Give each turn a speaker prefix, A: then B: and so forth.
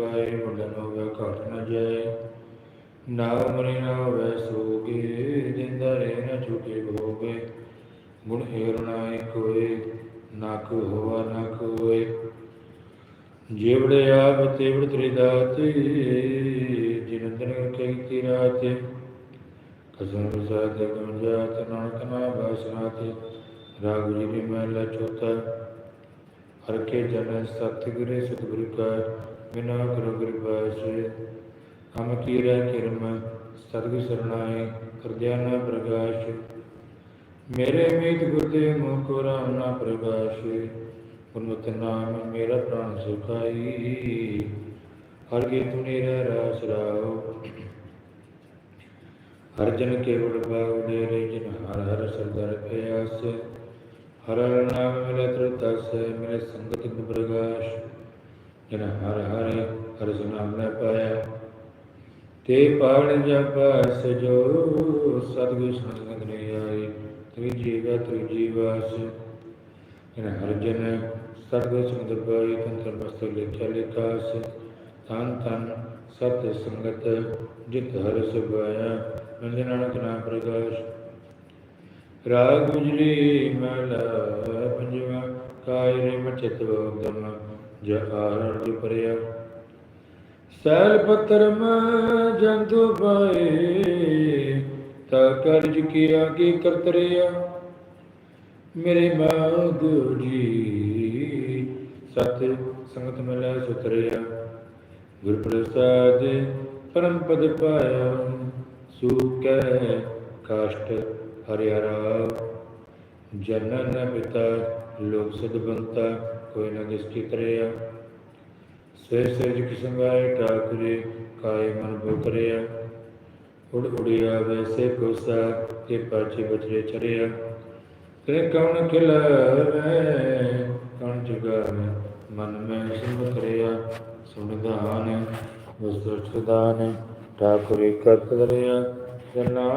A: ਪਾਏ ਮੁੰਡਨ ਹੋਵੇ ਘਟ ਨ ਜਾਏ ਨਾਮ ਮਰੇ ਨਾ ਹੋਵੇ ਸੋਗੇ ਜਿੰਦਾ ਰੇ ਨ ਛੁਟੇ ਭੋਗੇ। ਗੁਣ ਏਰ ਕੋਏ ਨਾ ਕੋ ਹੋਵਾ ਨਾ ਕੋਏ ਜੀਵੜੇ ਆਪ ਤੇਵੜ ਤ੍ਰਿਦਾਤੇ ਜਿਨੰਦਨ ਕਈ ਤਿਰਾਤੇ। ਕਸਮ ਪ੍ਰਸਾਦ ਗਮ ਜਾਤ, ਨਾਨਕ ਨਾ ਬਾਸਨਾਤੇ ਰਾਗ ਜੀ ਵੀ ਮਹਿਲਾ ਚੌਥਾ ਜਨ ਸਤਿਗੁਰੇ ਸਤਿਗੁਰ ਕਾ, ਬਿਨਾ ਗੁਰੂ ਕਿਰਪਾਸ ਹਮ ਕੀ ਰਹਿ ਕਿਰਮ ਸਤਿਗੁਰ ਸਰਣਾਏ ਕਰਦਿਆ ਪ੍ਰਗਾਸ਼। ਮੇਰੇ ਮੀਤ ਗੁਰਦੇ ਮੁਖ ਕੋ ਰਾਮ ਨਾ ਪ੍ਰਗਾਸ਼। ਗੁਰਮਤਿ ਨਾਮ ਮੇਰਾ ਪ੍ਰਾਣ ਸੁਖਾਈ। ਹਰ ਕੀ ਤੁਨੀ ਰਾਸ ਰਾਓ। ਹਰ ਜਨ ਕੇਵਲ ਬਾਗ ਦੇ ਰੇ ਜਿਨ ਹਰ ਹਰ ਸਰਦਾਰ ਪਿਆਸ। ਹਰ ਹਰ ਨਾਮ ਮਿਲੇ ਤਰਤਸ ਮਿਲੇ ਸੰਗਤ ਗੁਰ ਪ੍ਰਗਾਸ਼ ਜਿਨ ਹਰ ਹਰ ਹਰ ਨਾਮ ਲੈ ਪਾਇਆ ਤੇ ਪਾਣ ਜਪ ਸਜੋ ਸਤਿਗੁਰ ਸੰਗਤ ਨੇ ਆਈ ਤੁਈ ਜੀਵਾ ਤੁਈ ਜੀਵਾਸ ਜਿਨ ਹਰ ਜਨ ਸਤਿਗੁਰ ਸੰਗਤ ਪਾਈ ਤੰਤਰ ਬਸਤ ਲਿਖਿਆ ਲਿਖਾਸ ਤਨ ਤਨ ਸਤ ਸੰਗਤ ਜਿਤ ਹਰ ਸੁਭਾਇਆ ਮੰਜ ਨਾਨਕ ਨਾਮ ਪ੍ਰਗਾਸ਼ ਰਾਗ ਗੁਜਰੀ ਮਹਿਲਾ, ਪੰਜਵਾ ਕਾਇ ਰੇ ਮਚਿਤ ਵਗਮ ਜਹਾਰ ਪਰਿਆ ਸੈਲ ਪੱਤਰ ਮੈਂ ਜੰਤੂ ਪਾਏ, ਤਾ ਕਰਜ ਕੀ ਆਗੇ ਕਰਤਰਿਆ ਮੇਰੇ ਮਾਗ ਜੀ, ਸਤ ਸੰਗਤ ਮਿਲੈ ਸੁਤਰਿਆ ਗੁਰ ਪ੍ਰਸਾਦ ਪਰਮ ਪਦ ਪਾਇਆ ਸੂਕੈ ਕਾਸ਼ਟ ਹਰਿਆਰਾ ਜਨਨ ਪਿਤਾ ਲੋਕ ਸਦ ਕੋਈ ਨ ਦਿਸਤੀ ਤਰਿਆ ਸੇ ਸੇਜ ਕਿਸੰਗਾਏ ਠਾਕੁਰੇ ਕਾਇ ਮਨ ਬੁਕਰਿਆ ਉੜ ਉੜਿਆ ਵੈਸੇ ਕੋਸਾ ਤੇ ਪਾਛੇ ਬਚਰੇ ਚਰਿਆ ਤੇ ਕਉਣ ਖਿਲਾਵੇ ਕਉਣ ਜਗਾਵੇ ਮਨ ਮੈਂ ਸੁਣ ਕਰਿਆ ਸੁਣਦਾਨ ਵਸਤੁ ਸਦਾਨ ਠਾਕੁਰੇ ਕਰਤ ਕਰਿਆ ਜਨਾ